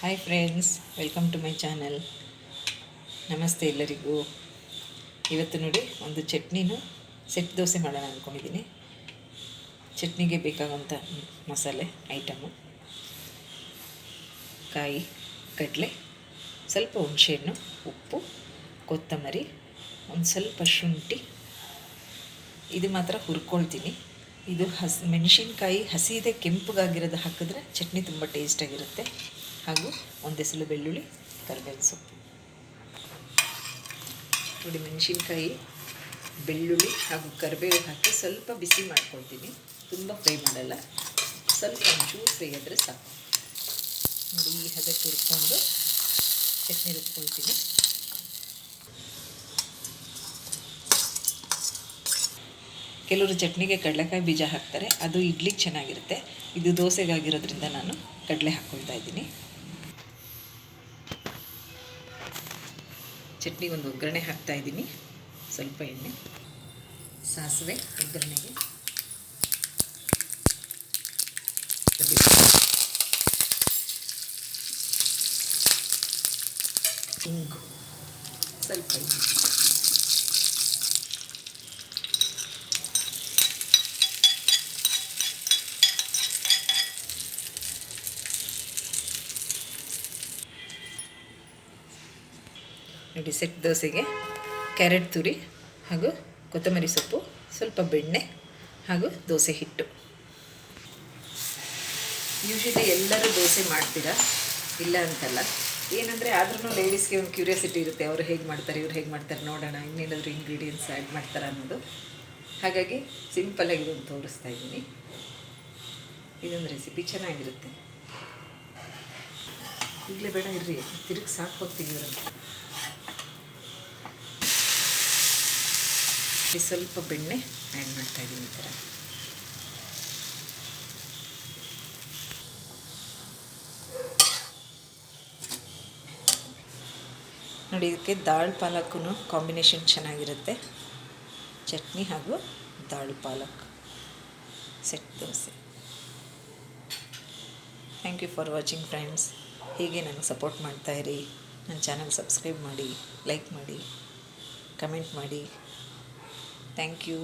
Hi friends welcome to my channel ನಮಸ್ತೆ ಎಲ್ಲರಿಗೂ. ಇವತ್ತು ನೋಡಿ ಒಂದು ಚಟ್ನಿನೂ ಸೆಟ್ ದೋಸೆ ಮಾಡೋಣ ಅಂದ್ಕೊಂಡಿದ್ದೀನಿ ಚಟ್ನಿಗೆ ಬೇಕಾಗುವಂಥ ಮಸಾಲೆ ಐಟಮು ಕಾಯಿ, ಕಡಲೆ, ಸ್ವಲ್ಪ ಹುಣಸೆಹಣ್ಣು, ಉಪ್ಪು, ಕೊತ್ತಂಬರಿ, ಒಂದು ಸ್ವಲ್ಪ ಶುಂಠಿ. ಇದು ಮಾತ್ರ ಹುರ್ಕೊಳ್ತೀನಿ. ಇದು ಹಸಿ, ಮೆಣಸಿನ್ಕಾಯಿ ಹಸಿದೆ ಕೆಂಪಗಾಗಿರೋದು ಹಾಕಿದ್ರೆ ಚಟ್ನಿ ತುಂಬ ಟೇಸ್ಟಾಗಿರುತ್ತೆ ಹಾಗೂ ಒಂದೆಸಲು ಬೆಳ್ಳುಳ್ಳಿ ಕರಿಬೇವು ಸೊಪ್ಪು. ನೋಡಿ, ಮೆಣಸಿನ್ಕಾಯಿ, ಬೆಳ್ಳುಳ್ಳಿ ಹಾಗೂ ಕರಿಬೇವು ಹಾಕಿ ಸ್ವಲ್ಪ ಬಿಸಿ ಮಾಡ್ಕೊಳ್ತೀನಿ. ತುಂಬ ಫ್ರೈ ಮಾಡಲ್ಲ. ಸ್ವಲ್ಪ ಒಂಚೂರು ಫ್ರೈ ಆದರೆ ಸಾಕು. ನೋಡಿ, ಈ ಹದ ತುರ್ಕೊಂಡು ಚಟ್ನಿ ರುಬ್ಕೊಳ್ತೀನಿ ಕೆಲವರು ಚಟ್ನಿಗೆ ಕಡಲೆಕಾಯಿ ಬೀಜ ಹಾಕ್ತಾರೆ. ಅದು ಇಡ್ಲಿಗೆ ಚೆನ್ನಾಗಿರುತ್ತೆ. ಇದು ದೋಸೆಗಾಗಿರೋದ್ರಿಂದ ನಾನು ಕಡಲೆ ಹಾಕ್ಕೊಳ್ತಾ ಇದ್ದೀನಿ. ಚಟ್ನಿಗೆ ಒಂದು ಒಗ್ಗರಣೆ ಹಾಕ್ತಾ ಇದ್ದೀನಿ. ಸ್ವಲ್ಪ ಎಣ್ಣೆ ಸಾಸಿವೆ ಒಗ್ಗರಣೆಗೆ. ಇಂಗು. ಸ್ವಲ್ಪ ನೋಡಿ ಸೆಟ್ ದೋಸೆಗೆ ಕ್ಯಾರೆಟ್ ತುರಿ ಹಾಗೂ ಕೊತ್ತಂಬರಿ ಸೊಪ್ಪು, ಸ್ವಲ್ಪ ಬೆಣ್ಣೆ ಹಾಗೂ ದೋಸೆ ಹಿಟ್ಟು. ಯೂಶಲಿ ಎಲ್ಲರೂ ದೋಸೆ ಮಾಡ್ತೀರಾ? ಇಲ್ಲ ಅಂತಲ್ಲ. ಏನಂದರೆ ಆದ್ರೂ ಲೇಡೀಸ್ಗೆ ಒಂದು ಕ್ಯೂರಿಯಾಸಿಟಿ ಇರುತ್ತೆ, ಅವರು ಹೇಗೆ ಮಾಡ್ತಾರೆ, ಇವ್ರು ಹೇಗೆ ಮಾಡ್ತಾರೆ ನೋಡೋಣ, ಇನ್ನೇನಾದರೂ ಇಂಗ್ರೀಡಿಯೆಂಟ್ಸ್ ಆ್ಯಡ್ ಮಾಡ್ತಾರೆ ಅನ್ನೋದು. ಹಾಗಾಗಿ ಸಿಂಪಲ್ಲಾಗಿ ಒಂದು ತೋರಿಸ್ತಾ ಇದ್ದೀನಿ. ಇದೊಂದು ರೆಸಿಪಿ ಚೆನ್ನಾಗಿರುತ್ತೆ. ಈಗಲೇ ಬೇಡ ಇರ್ರಿ ತಿರುಗಿ ಸಾಕು ಹೋಗ್ತೀವಿ ಇವರಂತ ಸ್ವಲ್ಪ ಬೆಣ್ಣೆ ಆ್ಯಡ್ ಮಾಡ್ತಾಯಿದ್ದೀನಿ ಈ ಥರ. ನೋಡಿ, ಇದಕ್ಕೆ ದಾಳ್ ಪಾಲಕ್ಕೂ ಕಾಂಬಿನೇಷನ್ ಚೆನ್ನಾಗಿರುತ್ತೆ. ಚಟ್ನಿ ಹಾಗೂ dal palak. Set dosa. Thank you for watching friends ಹೀಗೆ ನನಗೆ ಸಪೋರ್ಟ್ ಮಾಡ್ತಾಯಿರಿ ನನ್ನ ಚಾನಲ್ ಸಬ್ಸ್ಕ್ರೈಬ್ ಮಾಡಿ ಲೈಕ್ ಮಾಡಿ ಕಮೆಂಟ್ ಮಾಡಿ. Thank you